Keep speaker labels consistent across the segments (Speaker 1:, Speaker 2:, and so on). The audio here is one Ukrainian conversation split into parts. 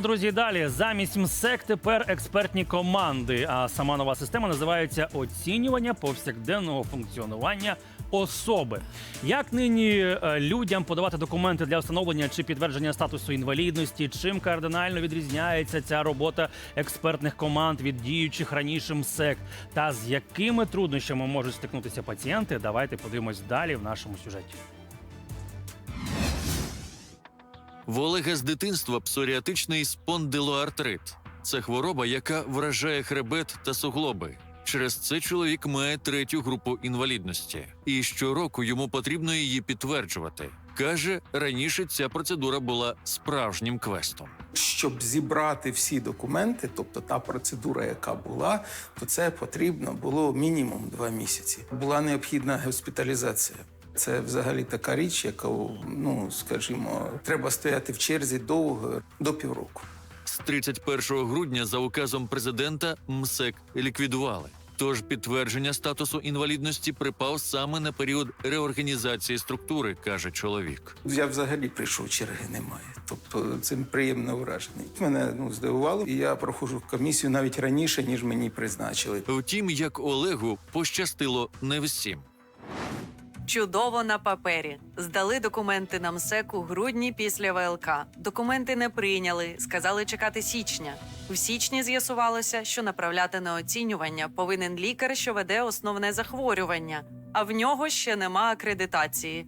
Speaker 1: Друзі, далі замість МСЕК тепер експертні команди. А сама нова система називається оцінювання повсякденного функціонування особи. Як нині е, людям подавати документи для встановлення чи підтвердження статусу інвалідності? Чим кардинально відрізняється ця робота експертних команд від діючих раніше МСЕК? Та з якими труднощами можуть стикнутися пацієнти? Давайте подивимось далі в нашому сюжеті.
Speaker 2: В Олега з дитинства псоріатичний спондилоартрит. Це хвороба, яка вражає хребет та суглоби. Через це чоловік має третю групу інвалідності, і щороку йому потрібно її підтверджувати. Каже, раніше ця процедура була справжнім квестом.
Speaker 3: Щоб зібрати всі документи, тобто та процедура, яка була, то це потрібно було мінімум два місяці. Була необхідна госпіталізація. Це взагалі така річ, яка, ну скажімо, треба стояти в черзі довго до півроку.
Speaker 2: З 31 грудня за указом президента МСЕК ліквідували. Тож підтвердження статусу інвалідності припав саме на період реорганізації структури, каже чоловік.
Speaker 3: Я взагалі прийшов, черги немає. Тобто цим приємно вражений. Мене ну здивувало, і я проходжу комісію навіть раніше, ніж мені призначили.
Speaker 2: Втім, як Олегу пощастило не всім.
Speaker 4: Чудово на папері. Здали документи на МСЕК у грудні після ВЛК. Документи не прийняли, сказали чекати січня. В січні з'ясувалося, що направляти на оцінювання повинен лікар, що веде основне захворювання, а в нього ще нема акредитації.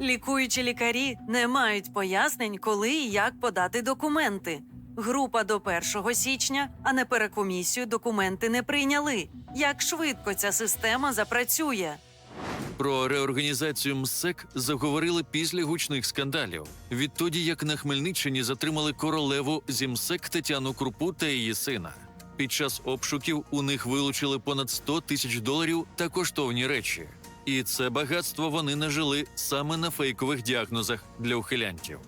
Speaker 4: Лікуючі лікарі не мають пояснень, коли і як подати документи. Група до 1 січня, а на перекомісію документи не прийняли. Як швидко ця система запрацює?
Speaker 2: Про реорганізацію МСЕК заговорили після гучних скандалів. Відтоді, як на Хмельниччині затримали королеву зі МСЕК Тетяну Крупу та її сина. Під час обшуків у них вилучили понад 100 тисяч доларів та коштовні речі. І це багатство вони нажили саме на фейкових діагнозах для ухилянтів.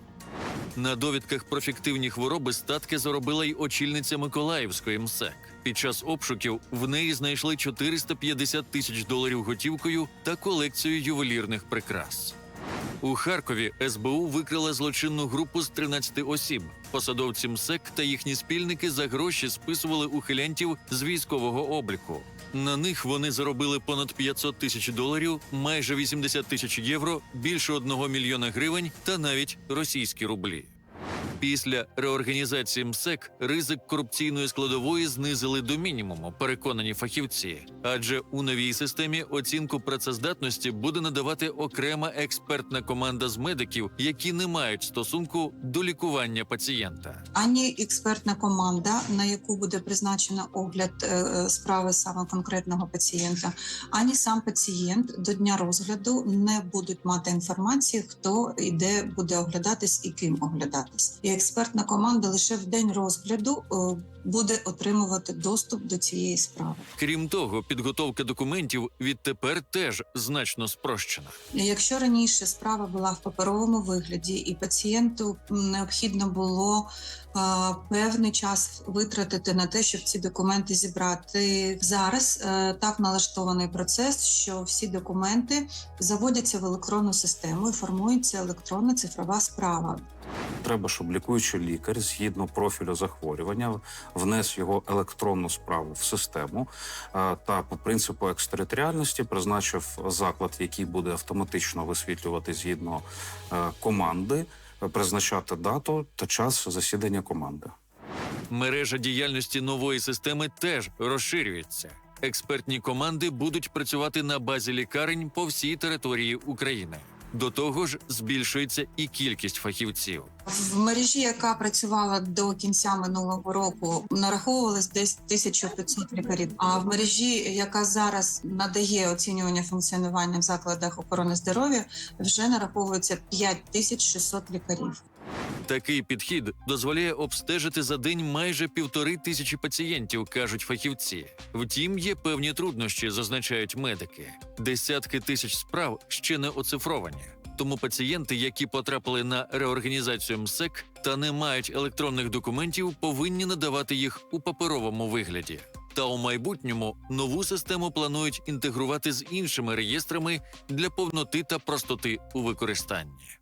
Speaker 2: На довідках про фіктивні хвороби статки заробила й очільниця Миколаївської МСЕК. Під час обшуків в неї знайшли 450 тисяч доларів готівкою та колекцію ювелірних прикрас. У Харкові СБУ викрила злочинну групу з 13 осіб. Посадовці МСЕК та їхні спільники за гроші списували ухилянтів з військового обліку. На них вони заробили понад 500 тисяч доларів, майже 80 тисяч євро, більше 1 мільйона гривень та навіть російські рублі. Після реорганізації МСЕК ризик корупційної складової знизили до мінімуму, переконані фахівці. Адже у новій системі оцінку працездатності буде надавати окрема експертна команда з медиків, які не мають стосунку до лікування пацієнта.
Speaker 5: ані експертна команда, на яку буде призначено огляд е, е, справи саме конкретного пацієнта, ані сам пацієнт до дня розгляду не будуть мати інформації, хто і де буде оглядатись і ким оглядатись. І експертна команда лише в день розгляду е, буде отримувати доступ до цієї справи.
Speaker 2: Крім того, підготовка документів відтепер теж значно спрощена.
Speaker 5: Якщо раніше справа була в паперовому вигляді, і пацієнту необхідно було е, певний час витратити на те, щоб ці документи зібрати, зараз е, так налаштований процес, що всі документи заводяться в електронну систему і формується електронна цифрова справа.
Speaker 6: Треба, щоб лікуючий лікар згідно профілю захворювання внес його електронну справу в систему е, та по принципу екстериторіальності призначив заклад, який буде автоматично висвітлювати згідно е, команди, призначати дату та час засідання команди.
Speaker 2: Мережа діяльності нової системи теж розширюється. Експертні команди будуть працювати на базі лікарень по всій території України. До того ж, збільшується і кількість фахівців.
Speaker 5: В мережі, яка працювала до кінця минулого року, нараховувалось десь 1500 лікарів. А в мережі, яка зараз надає оцінювання функціонування в закладах охорони здоров'я, вже нараховується 5600 лікарів.
Speaker 2: Такий підхід дозволяє обстежити за день майже півтори тисячі пацієнтів, кажуть фахівці. Втім, є певні труднощі, зазначають медики. Десятки тисяч справ ще не оцифровані. Тому пацієнти, які потрапили на реорганізацію МСЕК та не мають електронних документів, повинні надавати їх у паперовому вигляді. Та у майбутньому нову систему планують інтегрувати з іншими реєстрами для повноти та простоти у використанні.